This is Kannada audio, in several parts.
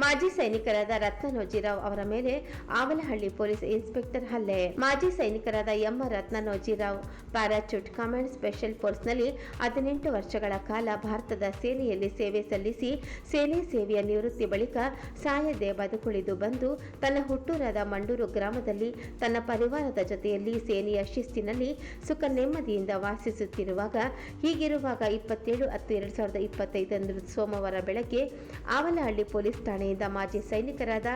ಮಾಜಿ ಸೈನಿಕರಾದ ರತ್ನ ನೋಜಿರಾವ್ ಅವರ ಮೇಲೆ ಆವಲಹಳ್ಳಿ ಪೊಲೀಸ್ ಇನ್ಸ್ಪೆಕ್ಟರ್ ಹಲ್ಲೆ. ಮಾಜಿ ಸೈನಿಕರಾದ M Ratna Nojirao parachute command special ಫೋರ್ಸ್ನಲ್ಲಿ ಹದಿನೆಂಟು ವರ್ಷಗಳ ಕಾಲ ಭಾರತದ ಸೇನೆಯಲ್ಲಿ ಸೇವೆ ಸಲ್ಲಿಸಿ, ಸೇನೆ ಸೇವೆಯ ನಿವೃತ್ತಿ ಬಳಿಕ ಸಾಯದೆ ಬದುಕುಳಿದು ಬಂದು, ತನ್ನ ಹುಟ್ಟೂರಾದ ಮಂಡೂರು ಗ್ರಾಮದಲ್ಲಿ ತನ್ನ ಪರಿವಾರದ ಜೊತೆಯಲ್ಲಿ ಸೇನೆಯ ಶಿಸ್ತಿನಲ್ಲಿ ಸುಖ ನೆಮ್ಮದಿಯಿಂದ ವಾಸಿಸುತ್ತಿರುವಾಗ, ಹೀಗಿರುವಾಗ ಇಪ್ಪತ್ತೇಳು ಹತ್ತು ಎರಡು ಸಾವಿರದ ಇಪ್ಪತ್ತೈದರಂದು ಸೋಮವಾರ ಬೆಳಗ್ಗೆ ಆವಲಹಳ್ಳಿ ಪೊಲೀಸ್ ಠಾಣೆಯಿಂದ ಮಾಜಿ ಸೈನಿಕರಾದ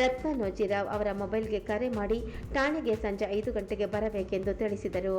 ರತ್ನ ನೋಜಿರಾವ್ ಅವರ ಮೊಬೈಲ್ಗೆ ಕರೆ ಮಾಡಿ ಠಾಣೆಗೆ ಸಂಜೆ ಐದು ಗಂಟೆಗೆ ಬರಬೇಕೆಂದು ತಿಳಿಸಿದರು.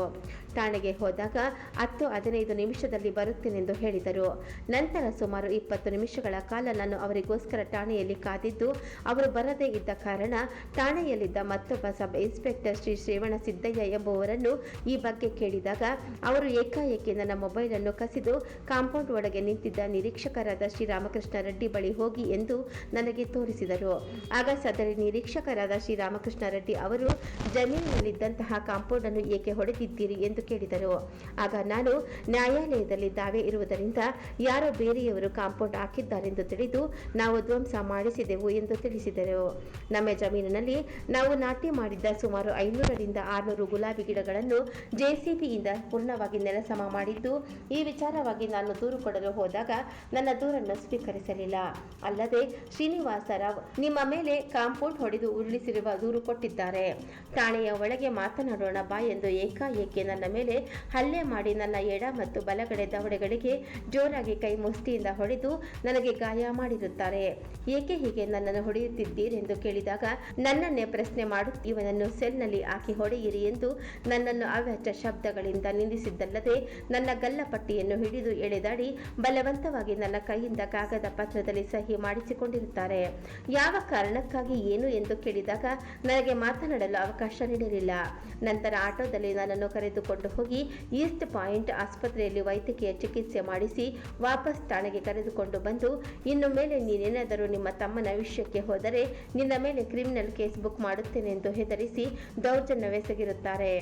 ಠಾಣೆಗೆ ಹೋದಾಗ ಹತ್ತು ಹದಿನೈದು ನಿಮಿಷದಲ್ಲಿ ಬರುತ್ತೇನೆಂದು ಹೇಳಿದರು. ನಂತರ ಸುಮಾರು ಇಪ್ಪತ್ತು ನಿಮಿಷಗಳ ಕಾಲ ನಾನು ಅವರಿಗೋಸ್ಕರ ಠಾಣೆಯಲ್ಲಿ ಕಾದಿದ್ದು, ಅವರು ಬರದೇ ಇದ್ದ ಕಾರಣ ಠಾಣೆಯಲ್ಲಿದ್ದ ಮತ್ತೊಬ್ಬ ಸಬ್ ಇನ್ಸ್ಪೆಕ್ಟರ್ ಶ್ರೀ ಶ್ರೀವಣ ಸಿದ್ದಯ್ಯ ಎಂಬುವರನ್ನು ಈ ಬಗ್ಗೆ ಕೇಳಿದಾಗ, ಅವರು ಏಕಾಏಕಿ ನನ್ನ ಮೊಬೈಲ್ ಅನ್ನು ಕಸಿದು ಕಾಂಪೌಂಡ್ ಒಳಗೆ ನಿಂತಿದ್ದ ನಿರೀಕ್ಷಕರಾದ ಶ್ರೀರಾಮಕೃಷ್ಣ ರೆಡ್ಡಿ ಬಳಿ ಹೋಗಿ ಎಂದು ನನಗೆ ತೋರಿಸಿದರು. ಆಗ ಸದರಿ ನಿರೀಕ್ಷಕರಾದ ಶ್ರೀರಾಮಕೃಷ್ಣ ರೆಡ್ಡಿ ಅವರು, ಜಮೀನಿನಲ್ಲಿದ್ದಂತಹ ಕಾಂಪೌಂಡ್ ಅನ್ನು ಏಕೆ ಹೊಡೆದಿದ್ದೀರಿ? ಎಂದು ಕೇಳಿದರು. ಆಗ, ನಾನು ನ್ಯಾಯಾಲಯದಲ್ಲಿ ದಾವೆ ಇರುವುದರಿಂದ ಯಾರೋ ಬೇರೆಯವರು ಕಾಂಪೌಂಡ್ ಹಾಕಿದ್ದಾರೆಂದು ತಿಳಿದು ನಾವು ಧ್ವಂಸ ಮಾಡಿಸಿದೆವು ಎಂದು ತಿಳಿಸಿದರು. ನಮ್ಮ ಜಮೀನಿನಲ್ಲಿ ನಾವು ನಾಟಿ ಮಾಡಿದ್ದ ಸುಮಾರು ಐನೂರರಿಂದ ಆರುನೂರು ಗುಲಾಬಿ ಗಿಡಗಳನ್ನು ಜೆಸಿಬಿಯಿಂದ ಪೂರ್ಣವಾಗಿ ನೆಲಸಮ ಮಾಡಿದ್ದು, ಈ ವಿಚಾರವಾಗಿ ನಾನು ದೂರು ಕೊಡಲು ಹೋದಾಗ ನನ್ನ ದೂರನ್ನು ಸ್ವೀಕರಿಸಲಿಲ್ಲ. ಅಲ್ಲದೆ ಶ್ರೀನಿವಾಸ ರಾವ್ ನಿಮ್ಮ ಮೇಲೆ ಕಾಂಪೌಂಡ್ ಹೊಡೆದು ಉರುಳಿಸಿರುವ ದೂರು ಕೊಟ್ಟಿದ್ದಾರೆ. ಠಾಣೆಯ ಒಳಗೆ ಮಾತನಾಡೋಣ ಬಾ ಎಂದು ಏಕಾಏಕಿ ನನ್ನ ಮೇಲೆ ಹಲ್ಲೆ ಮಾಡಿ ನನ್ನ ಎಡ ಮತ್ತು ಬಲಗಡೆ ದವಡೆಗಳಿಗೆ ಜೋರಾಗಿ ಕೈ ಮುಷ್ಟಿಯಿಂದ ಹೊಡೆದು ನನಗೆ ಗಾಯ ಮಾಡಿರುತ್ತಾರೆ. ಏಕೆ ಹೀಗೆ ನನ್ನನ್ನು ಹೊಡೆಯುತ್ತಿದ್ದೀರೆಂದು ಕೇಳಿದಾಗ, ನನ್ನನ್ನೇ ಪ್ರಶ್ನೆ ಮಾಡು ಇವನನ್ನು ಸೆಲ್ನಲ್ಲಿ ಹಾಕಿ ಹೊಡೆಯಿರಿ ಎಂದು ನನ್ನನ್ನು ಅವ್ಯಾಚ ಶಬ್ದಗಳಿಂದ ನಿಂದಿಸಿದ್ದಲ್ಲದೆ ನನ್ನ ಗಲ್ಲಪಟ್ಟಿಯನ್ನು ಹಿಡಿದು ಎಳೆದಾಡಿ ಬಲವಂತವಾಗಿ ನನ್ನ ಕೈಯಿಂದ ಕಾಗದ ಪತ್ರದಲ್ಲಿ ಸಹಿ ಮಾಡಿಸಿಕೊಂಡಿರುತ್ತಾರೆ. ಯಾವ ಕಾರಣಕ್ಕಾಗಿ ಏನು ಎಂದು ಕೇಳಿದಾಗ ನನಗೆ ಮಾತನಾಡಲು ಅವಕಾಶ ನೀಡಲಿಲ್ಲ. ನಂತರ ಆಟೋದಲ್ಲಿ ನನ್ನನ್ನು ಕರೆದುಕೊಂಡು ಹೋಗಿ ಈಸ್ಟ್ ಪಾಯಿಂಟ್ ಆಸ್ಪತ್ರೆಯಲ್ಲಿ ವೈದ್ಯಕೀಯ ಚಿಕಿತ್ಸೆ ಮಾಡಿಸಿ ವಾಪಸ್ ಠಾಣೆಗೆ ಕರೆದುಕೊಂಡು ಬಂದು, ಇನ್ನು ಮೇಲೆ ನೀನೇನಾದರೂ ನಿಮ್ಮ ತಮ್ಮನ ವಿಷಯಕ್ಕೆ ಹೋದರೆ ನಿನ್ನ ಮೇಲೆ ಕ್ರಿಮಿನಲ್ ಕೇಸ್ ಬುಕ್ ಮಾಡುತ್ತೇನೆ ಎಂದು ಹೆದರಿಸಿ ದೌರ್ಜನ್ಯವೆಸಗಿರುತ್ತಾರೆ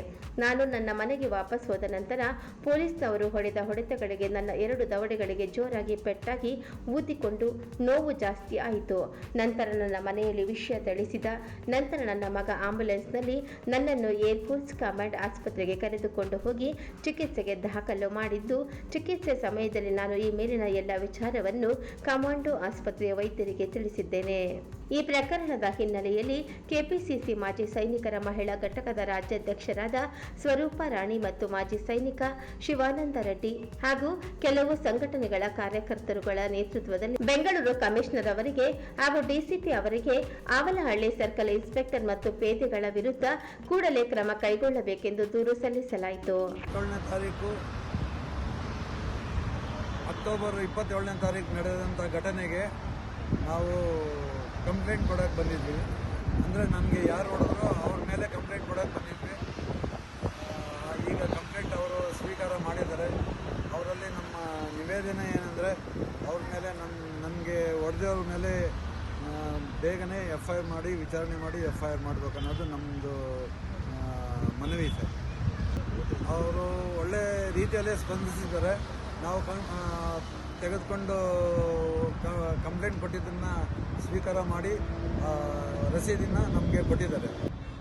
ನಾನು ನನ್ನ ಮನೆಗೆ ವಾಪಸ್ ಹೋದ ನಂತರ ಪೊಲೀಸ್ನವರು ಹೊಡೆದ ಹೊಡೆತಗಳಿಗೆ ನನ್ನ ಎರಡು ದವಡೆಗಳಿಗೆ ಜೋರಾಗಿ ಪೆಟ್ಟಾಗಿ ಊದಿಕೊಂಡು ನೋವು ಜಾಸ್ತಿ ಆಯಿತು. ನಂತರ ನನ್ನ ಮನೆಯಲ್ಲಿ ವಿಷಯ ತಿಳಿಸಿದ. ನಂತರ ನನ್ನ ಮಗ ಆಂಬ್ಯುಲೆನ್ಸ್ನಲ್ಲಿ ನನ್ನನ್ನು ಏರ್ಫೋರ್ಸ್ ಕಮಾಂಡ್ ಆಸ್ಪತ್ರೆಗೆ ಕರೆದುಕೊಂಡು ಹೋಗಿ ಚಿಕಿತ್ಸೆಗೆ ದಾಖಲು ಮಾಡಿದ್ದು. ಚಿಕಿತ್ಸೆ ಸಮಯದಲ್ಲಿ ನಾನು ಈ ಮೇಲಿನ ಎಲ್ಲ ವಿಚಾರವನ್ನು ಕಮಾಂಡೋ ಆಸ್ಪತ್ರೆಯ ವೈದ್ಯರಿಗೆ ತಿಳಿಸಿದ್ದೇನೆ. ಈ ಪ್ರಕರಣದ ಹಿನ್ನೆಲೆಯಲ್ಲಿ ಕೆಪಿಸಿಸಿ ಮಾಜಿ ಸೈನಿಕರ ಮಹಿಳಾ ಘಟಕದ ರಾಜ್ಯಾಧ್ಯಕ್ಷರಾದ ಸ್ವರೂಪ ರಾಣಿ ಮತ್ತು ಮಾಜಿ ಸೈನಿಕ ಶಿವಾನಂದ ರೆಡ್ಡಿ ಹಾಗೂ ಕೆಲವು ಸಂಘಟನೆಗಳ ಕಾರ್ಯಕರ್ತರುಗಳ ನೇತೃತ್ವದಲ್ಲಿ ಬೆಂಗಳೂರು ಕಮಿಷನರ್ ಅವರಿಗೆ ಹಾಗೂ ಡಿಸಿಪಿ ಅವರಿಗೆ ಆವಲಹಳ್ಳಿ ಸರ್ಕಲ್ ಇನ್ಸ್ಪೆಕ್ಟರ್ ಮತ್ತು ಪೇದೆಗಳ ವಿರುದ್ಧ ಕೂಡಲೇ ಕ್ರಮ ಕೈಗೊಳ್ಳಬೇಕೆಂದು ದೂರು ಸಲ್ಲಿಸಲಾಯಿತು. ಅಕ್ಟೋಬರ್ ಇಪ್ಪತ್ತೇಳನೇ ತಾರೀಕು ನಡೆದಂಥ ಘಟನೆಗೆ ನಾವು ಕಂಪ್ಲೇಂಟ್ ಕೊಡೋಕೆ ಬಂದಿದ್ವಿ. ಅಂದರೆ ನಮಗೆ ಯಾರು ಹೊಡೆದ್ರು ಅವ್ರ ಮೇಲೆ ಕಂಪ್ಲೇಂಟ್ ಕೊಡೋಕೆ ಬಂದಿದ್ವಿ. ಈಗ ಕಂಪ್ಲೇಂಟ್ ಅವರು ಸ್ವೀಕಾರ ಮಾಡಿದ್ದಾರೆ. ಅವರಲ್ಲಿ ನಮ್ಮ ನಿವೇದನೆ ಏನಂದರೆ ಅವ್ರ ಮೇಲೆ ನನ್ನ ನನಗೆ ಹೊಡೆದವ್ರ ಮೇಲೆ ಬೇಗನೆ ಎಫ್ ಐ ಆರ್ ಮಾಡಿ, ವಿಚಾರಣೆ ಮಾಡಿ ಎಫ್ ಐ ಆರ್ ಮಾಡಬೇಕು ಅನ್ನೋದು ನಮ್ಮದು ಮನವಿ ಇದೆ. ಅವರು ಒಳ್ಳೆ ರೀತಿಯಲ್ಲೇ ಸ್ಪಂದಿಸಿದ್ದಾರೆ. ನಾವು ತೆಗೆದುಕೊಂಡು ಕಂಪ್ಲೇಂಟ್ ಕೊಟ್ಟಿದ್ದನ್ನು ಸ್ವೀಕಾರ ಮಾಡಿ ರಸೀದಿನ ನಮಗೆ ಕೊಟ್ಟಿದ್ದಾರೆ.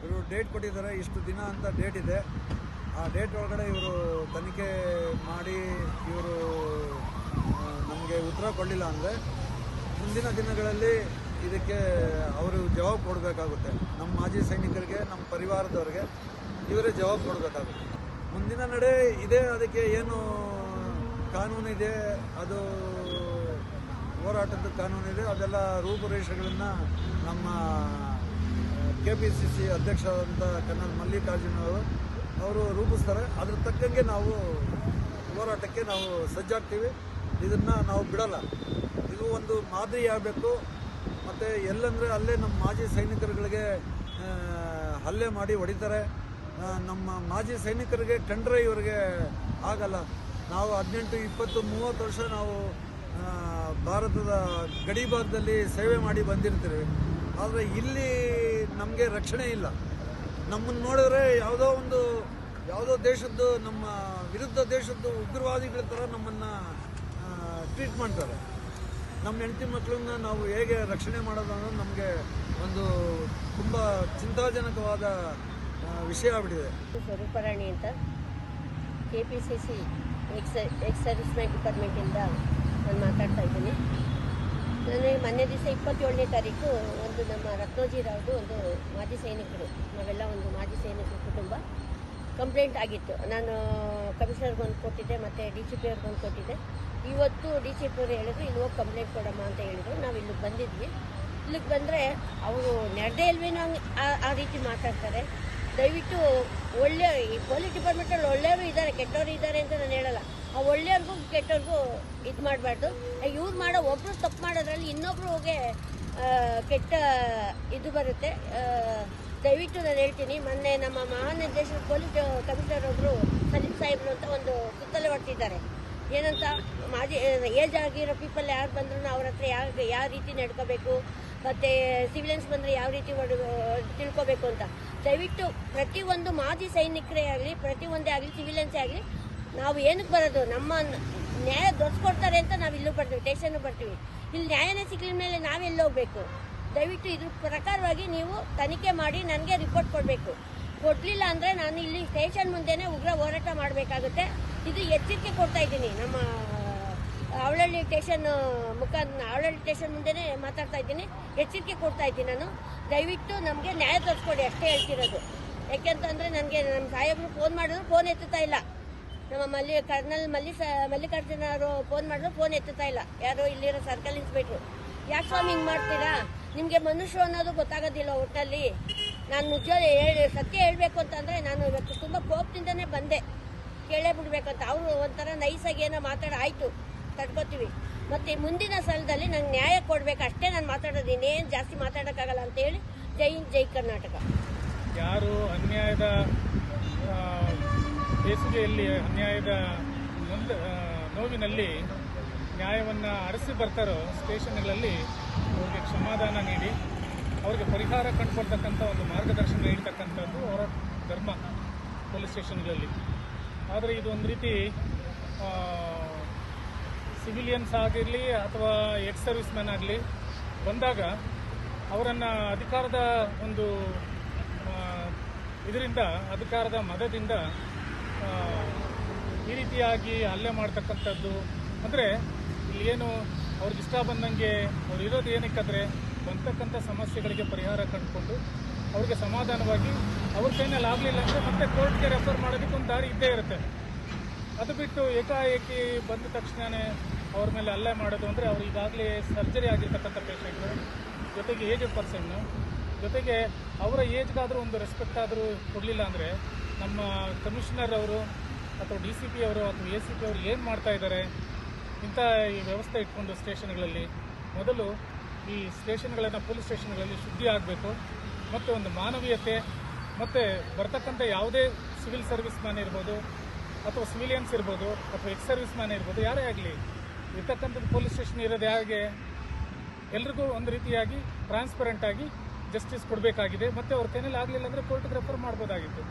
ಇವರು ಡೇಟ್ ಕೊಟ್ಟಿದ್ದಾರೆ, ಇಷ್ಟು ದಿನ ಅಂತ ಡೇಟ್ ಇದೆ. ಆ ಡೇಟ್ ಒಳಗಡೆ ಇವರು ತನಿಖೆ ಮಾಡಿ, ಇವರು ನಮಗೆ ಉತ್ತರ ಕೊಡಲಿಲ್ಲ ಅಂದರೆ ಮುಂದಿನ ದಿನಗಳಲ್ಲಿ ಇದಕ್ಕೆ ಅವರು ಜವಾಬು ಕೊಡಬೇಕಾಗುತ್ತೆ. ನಮ್ಮ ಮಾಜಿ ಸೈನಿಕರಿಗೆ, ನಮ್ಮ ಪರಿವಾರದವ್ರಿಗೆ ಇವರೇ ಜವಾಬು ಕೊಡಬೇಕಾಗುತ್ತೆ. ಮುಂದಿನ ನಡೆ ಇದೆ, ಅದಕ್ಕೆ ಏನು ಕಾನೂನು ಇದೆ ಅದು ಹೋರಾಟದ ಕಾನೂನಿದೆ, ಅದೆಲ್ಲ ರೂಪುರೇಷೆಗಳನ್ನು ನಮ್ಮ ಕೆ ಪಿ ಸಿ ಸಿ ಅಧ್ಯಕ್ಷರಾದಂಥ ಕರ್ನಲ್ ಮಲ್ಲಿಕಾರ್ಜುನ ಅವರು ಅವರು ರೂಪಿಸ್ತಾರೆ. ಅದ್ರ ತಕ್ಕಂಗೆ ನಾವು ಹೋರಾಟಕ್ಕೆ ನಾವು ಸಜ್ಜಾಗ್ತೀವಿ. ಇದನ್ನು ನಾವು ಬಿಡಲ್ಲ. ಇದು ಒಂದು ಮಾದರಿ ಆಗಬೇಕು. ಮತ್ತು ಎಲ್ಲಂದರೆ ಅಲ್ಲೇ ನಮ್ಮ ಮಾಜಿ ಸೈನಿಕರುಗಳಿಗೆ ಹಲ್ಲೆ ಮಾಡಿ ಹೊಡಿತಾರೆ. ನಮ್ಮ ಮಾಜಿ ಸೈನಿಕರಿಗೆ ಕಂಡ್ರೆ ಇವರಿಗೆ ಆಗಲ್ಲ. ನಾವು ಹದಿನೆಂಟು, ಇಪ್ಪತ್ತು, ಮೂವತ್ತು ವರ್ಷ ನಾವು ಭಾರತದ ಗಡಿ ಭಾಗದಲ್ಲಿ ಸೇವೆ ಮಾಡಿ ಬಂದಿರ್ತೀವಿ. ಆದರೆ ಇಲ್ಲಿ ನಮಗೆ ರಕ್ಷಣೆ ಇಲ್ಲ. ನಮ್ಮನ್ನು ನೋಡಿದ್ರೆ ಯಾವುದೋ ಒಂದು, ಯಾವುದೋ ದೇಶದ್ದು, ನಮ್ಮ ವಿರುದ್ಧ ದೇಶದ್ದು ಉಗ್ರವಾದಿಗಳ ಥರ ನಮ್ಮನ್ನು ಟ್ರೀಟ್ ಮಾಡ್ತಾರೆ. ನಮ್ಮ ಹೆಂಡತಿ ಮಕ್ಕಳನ್ನ ನಾವು ಹೇಗೆ ರಕ್ಷಣೆ ಮಾಡೋದು ಅನ್ನೋದು ನಮಗೆ ಒಂದು ತುಂಬ ಚಿಂತಾಜನಕವಾದ ವಿಷಯ ಆಗ್ಬಿಟ್ಟಿದೆ. ಸ್ವರೂಪರಾಣಿ ಅಂತ K P C C ex excitement ಡಿಪಾರ್ಟ್ಮೆಂಟಿಂದ ನಾನು ಮಾತಾಡ್ತಾ ಇದ್ದೀನಿ. ನನಗೆ ಮೊನ್ನೆ ದಿವಸ ಇಪ್ಪತ್ತೇಳನೇ ತಾರೀಕು ಒಂದು ನಮ್ಮ ರತ್ನೋಜಿರಾವ್ದು ಒಂದು ಮಾಜಿ ಸೈನಿಕರು, ನಾವೆಲ್ಲ ಒಂದು ಮಾಜಿ ಸೈನಿಕರು ಕುಟುಂಬ ಕಂಪ್ಲೇಂಟ್ ಆಗಿತ್ತು. ನಾನು ಕಮಿಷನರ್ಗೆ ಒಂದು ಕೊಟ್ಟಿದ್ದೆ, ಮತ್ತು ಡಿ ಸಿ ಪಿ ಒಂದು ಕೊಟ್ಟಿದ್ದೆ. ಇವತ್ತು ಡಿ ಸಿ ಪಿ ಅವರು ಹೇಳಿದ್ರು, ಇಲ್ಲಿ ಹೋಗಿ ಕಂಪ್ಲೇಂಟ್ ಕೊಡಮ್ಮ ಅಂತ ಹೇಳಿದರು. ನಾವು ಇಲ್ಲಿಗೆ ಬಂದಿದ್ವಿ. ಇಲ್ಲಿಗೆ ಬಂದರೆ ಅವರು ನಡೆದೇ ಇಲ್ವೇನೋ ಆ ರೀತಿ ಮಾತಾಡ್ತಾರೆ. ದಯವಿಟ್ಟು ಒಳ್ಳೆಯ ಈ ಪೊಲೀಸ್ ಡಿಪಾರ್ಟ್ಮೆಂಟಲ್ಲಿ ಒಳ್ಳೆಯವರು ಇದ್ದಾರೆ, ಕೆಟ್ಟವರು ಇದ್ದಾರೆ ಅಂತ ನಾನು ಹೇಳಲ್ಲ. ಆ ಒಳ್ಳೆಯವ್ರಿಗೂ ಕೆಟ್ಟವ್ರಿಗೂ ಇದು ಮಾಡಬಾರ್ದು. ಇವ್ರು ಮಾಡೋ ಒಬ್ಬರು ತಪ್ಪು ಮಾಡೋದ್ರಲ್ಲಿ ಇನ್ನೊಬ್ರು ಹೋಗಿ ಕೆಟ್ಟ ಇದು ಬರುತ್ತೆ. ದಯವಿಟ್ಟು ನಾನು ಹೇಳ್ತೀನಿ, ಮೊನ್ನೆ ನಮ್ಮ ಮಹಾನಿರ್ದೇಶಕ ಪೊಲೀಸ್ ಕಮಿಷನರ್ ಒಬ್ಬರು ಸಲೀಂ ಸಾಹೇಬ್ರು ಅಂತ ಒಂದು ಸುತ್ತಲೇ ಹೊಡ್ತಿದ್ದಾರೆ ಏನಂತ? ಮಾಜಿ ಏಜ್ ಆಗಿರೋ ಪೀಪಲ್ ಯಾರು ಬಂದ್ರು ಅವ್ರ ಹತ್ರ ಯಾವ ಯಾವ ರೀತಿ ನಡ್ಕೋಬೇಕು, ಮತ್ತು ಸಿವಿಲಿಯನ್ಸ್ ಬಂದರೆ ಯಾವ ರೀತಿ ತಿಳ್ಕೋಬೇಕು ಅಂತ. ದಯವಿಟ್ಟು ಪ್ರತಿಯೊಂದು ಮಾಜಿ ಸೈನಿಕರೇ ಆಗಲಿ, ಪ್ರತಿಯೊಂದೇ ಆಗಲಿ ಸಿವಿಲಿಯನ್ಸೇ ಆಗಲಿ, ನಾವು ಏನಕ್ಕೆ ಬರೋದು? ನಮ್ಮ ನ್ಯಾಯ ದೊರೆಸ್ಕೊಡ್ತಾರೆ ಅಂತ ನಾವು ಇಲ್ಲೂ ಬರ್ತೀವಿ ಸ್ಟೇಷನ್ ಬರ್ತೀವಿ. ಇಲ್ಲಿ ನ್ಯಾಯನೇ ಸಿಕ್ಕಿದ ಮೇಲೆ ನಾವೆಲ್ಲಿ ಹೋಗಬೇಕು? ದಯವಿಟ್ಟು ಇದ್ರ ಪ್ರಕಾರವಾಗಿ ನೀವು ತನಿಖೆ ಮಾಡಿ ನನಗೆ ರಿಪೋರ್ಟ್ ಕೊಡಬೇಕು. ಕೊಡಲಿಲ್ಲ ಅಂದರೆ ನಾನು ಇಲ್ಲಿ ಸ್ಟೇಷನ್ ಮುಂದೆನೇ ಉಗ್ರ ಹೋರಾಟ ಮಾಡಬೇಕಾಗುತ್ತೆ. ಇದು ಎಚ್ಚರಿಕೆ ಕೊಡ್ತಾ ಇದ್ದೀನಿ ನಮ್ಮ ಅವಳಹಳ್ಳಿ ಸ್ಟೇಷನ್ ಮುಖಾಂತರ ಅವಳಹಳ್ಳಿ ಸ್ಟೇಷನ್ ಮುಂದೆನೇ ಮಾತಾಡ್ತಾ ಇದ್ದೀನಿ. ಎಚ್ಚರಿಕೆ ಕೊಡ್ತಾ ಇದ್ದೀನಿ ನಾನು. ದಯವಿಟ್ಟು ನಮಗೆ ನ್ಯಾಯ ತೋರಿಸ್ಕೊಡಿ, ಅಷ್ಟೇ ಹೇಳ್ತಿರೋದು. ಯಾಕೆಂತಂದರೆ ನನಗೆ ನಮ್ಮ ಸಾಹೇಬರು ಫೋನ್ ಮಾಡಿದ್ರು ಫೋನ್ ಎತ್ತುತ್ತಾ ಇಲ್ಲ. ನಮ್ಮ ಮಲ್ಲಿ, ಕರ್ನಲ್ ಮಲ್ಲಿ ಮಲ್ಲಿಕಾರ್ಜುನ ಅವರು ಫೋನ್ ಮಾಡಿದ್ರು ಫೋನ್ ಎತ್ತುತ್ತಾ ಇಲ್ಲ. ಯಾರೋ ಇಲ್ಲಿರೋ ಸರ್ಕಲ್ ಇನ್ಸ್ಪೆಕ್ಟ್ರು ಯಾಕೆ ಸ್ವಾಮಿ ಹಿಂಗೆ ಮಾಡ್ತೀರಾ? ನಿಮಗೆ ಮನುಷ್ಯ ಅನ್ನೋದು ಗೊತ್ತಾಗೋದಿಲ್ಲ ಒಟ್ಟಲ್ಲಿ ನಾನು ನಿಜ ಹೇಳಿ ಸತ್ಯ ಹೇಳಬೇಕು ಅಂತಂದರೆ ನಾನು ಇವತ್ತು ತುಂಬ ಕೋಪದಿಂದನೇ ಬಂದೆ. ಕೇಳೇ ಬಿಡ್ಬೇಕಂತ. ಅವರು ಒಂಥರ ನೈಸಾಗಿ ಏನೋ ಮಾತಾಡ, ಆಯಿತು. ತಡ್ಕೋತೀವಿ. ಮತ್ತು ಮುಂದಿನ ಸಲದಲ್ಲಿ ನಂಗೆ ನ್ಯಾಯ ಕೊಡಬೇಕು, ಅಷ್ಟೇ ನಾನು ಮಾತಾಡೋದು, ಇನ್ನೇನು ಜಾಸ್ತಿ ಮಾತಾಡೋಕ್ಕಾಗಲ್ಲ ಅಂತೇಳಿ ಜೈ ಜೈ ಕರ್ನಾಟಕ. ಯಾರು ಅನ್ಯಾಯದ ಬೇಸಿಗೆಯಲ್ಲಿ ಅನ್ಯಾಯದ ನೋವಿನಲ್ಲಿ ನ್ಯಾಯವನ್ನು ಅರಸಿ ಬರ್ತಾರೋ ಸ್ಟೇಷನ್ಗಳಲ್ಲಿ ಅವ್ರಿಗೆ ಕ್ಷಮಾದಾನ ನೀಡಿ, ಅವ್ರಿಗೆ ಪರಿಹಾರ ಕಂಡುಕೊಡ್ತಕ್ಕಂಥ ಒಂದು ಮಾರ್ಗದರ್ಶನ ನೀಡ್ತಕ್ಕಂಥದ್ದು ಅವರ ಧರ್ಮ, ಪೊಲೀಸ್ ಸ್ಟೇಷನ್ಗಳಲ್ಲಿ. ಆದರೆ ಇದು ಒಂದು ರೀತಿ ಸಿವಿಲಿಯನ್ಸ್ ಆಗಿರಲಿ ಅಥವಾ ಎಕ್ಸ್ ಸರ್ವಿಸ್ ಮ್ಯಾನ್ ಆಗಲಿ ಬಂದಾಗ ಅವರನ್ನು ಅಧಿಕಾರದ ಒಂದು ಇದರಿಂದ, ಅಧಿಕಾರದ ಮದದಿಂದ ಈ ರೀತಿಯಾಗಿ ಹಲ್ಲೆ ಮಾಡ್ತಕ್ಕಂಥದ್ದು. ಅಂದರೆ ಏನು ಅವ್ರಿಗೆ ಇಷ್ಟ ಬಂದಂಗೆ ಅವ್ರು ಇರೋದು ಏನಕ್ಕಾದ್ರೆ ಬಂತಕ್ಕಂಥ ಸಮಸ್ಯೆಗಳಿಗೆ ಪರಿಹಾರ ಕಂಡುಕೊಂಡು ಅವ್ರಿಗೆ ಸಮಾಧಾನವಾಗಿ ಅವ್ರ ಕೈನಲ್ಲಿ ಆಗಲಿಲ್ಲ ಅಂದರೆ ಮತ್ತೆ ಕೋರ್ಟ್ಗೆ ರೆಫರ್ ಮಾಡೋದಕ್ಕೆ ಒಂದು ದಾರಿ ಇದ್ದೇ ಇರುತ್ತೆ. ಅದು ಬಿಟ್ಟು ಏಕಾಏಕಿ ಬಂದ ತಕ್ಷಣವೇ ಅವ್ರ ಮೇಲೆ ಅಲ್ಲೇ ಮಾಡೋದು ಅಂದರೆ ಅವ್ರು ಈಗಾಗಲೇ ಸರ್ಜರಿ ಆಗಿರ್ತಕ್ಕಂಥ ಪೇಷಂಟು ಜೊತೆಗೆ ಏಜ್ ಪರ್ಸನ್ನು ಜೊತೆಗೆ ಅವರ ಏಜ್ಗಾದರೂ ಒಂದು ರೆಸ್ಪೆಕ್ಟ್ ಆದರೂ ಕೊಡಲಿಲ್ಲ ಅಂದರೆ ನಮ್ಮ ಕಮಿಷನರ್ ಅವರು ಅಥವಾ ಡಿ ಸಿ ಪಿ ಅವರು ಅಥವಾ ಎ ಸಿ ಪಿ ಅವರು ಏನು ಮಾಡ್ತಾ ಇದ್ದಾರೆ? ಇಂಥ ಈ ವ್ಯವಸ್ಥೆ ಇಟ್ಕೊಂಡು ಸ್ಟೇಷನ್ಗಳಲ್ಲಿ. ಮೊದಲು ಈ ಸ್ಟೇಷನ್ಗಳನ್ನು ಪೊಲೀಸ್ ಸ್ಟೇಷನ್ಗಳಲ್ಲಿ ಶುದ್ಧಿ ಆಗಬೇಕು. ಮತ್ತು ಒಂದು ಮಾನವೀಯತೆ, ಮತ್ತು ಬರ್ತಕ್ಕಂಥ ಯಾವುದೇ ಸಿವಿಲ್ ಸರ್ವಿಸ್ ಮ್ಯಾನ್ ಇರ್ಬೋದು ಅಥವಾ ಸಿವಿಲಿಯನ್ಸ್ ಇರ್ಬೋದು, ಅಥವಾ ಎಕ್ಸ್ ಸರ್ವಿಸ್ ಮ್ಯಾನ್ ಇರ್ಬೋದು, ಯಾರೇ ಆಗಲಿ, ಇರ್ತಕ್ಕಂಥದ್ದು ಪೊಲೀಸ್ ಸ್ಟೇಷನ್ ಇರೋದು ಹೇಗೆ ಎಲ್ರಿಗೂ ಒಂದು ರೀತಿಯಾಗಿ ಟ್ರಾನ್ಸ್ಪರೆಂಟ್ ಆಗಿ ಜಸ್ಟಿಸ್ ಕೊಡಬೇಕಾಗಿದೆ. ಮತ್ತು ಅವ್ರ ಕೈನಲ್ಲಿ ಆಗಲಿಲ್ಲ ಅಂದರೆ ಕೋರ್ಟ್ಗೆ ರೆಫರ್ ಮಾಡ್ಬೋದಾಗಿತ್ತು.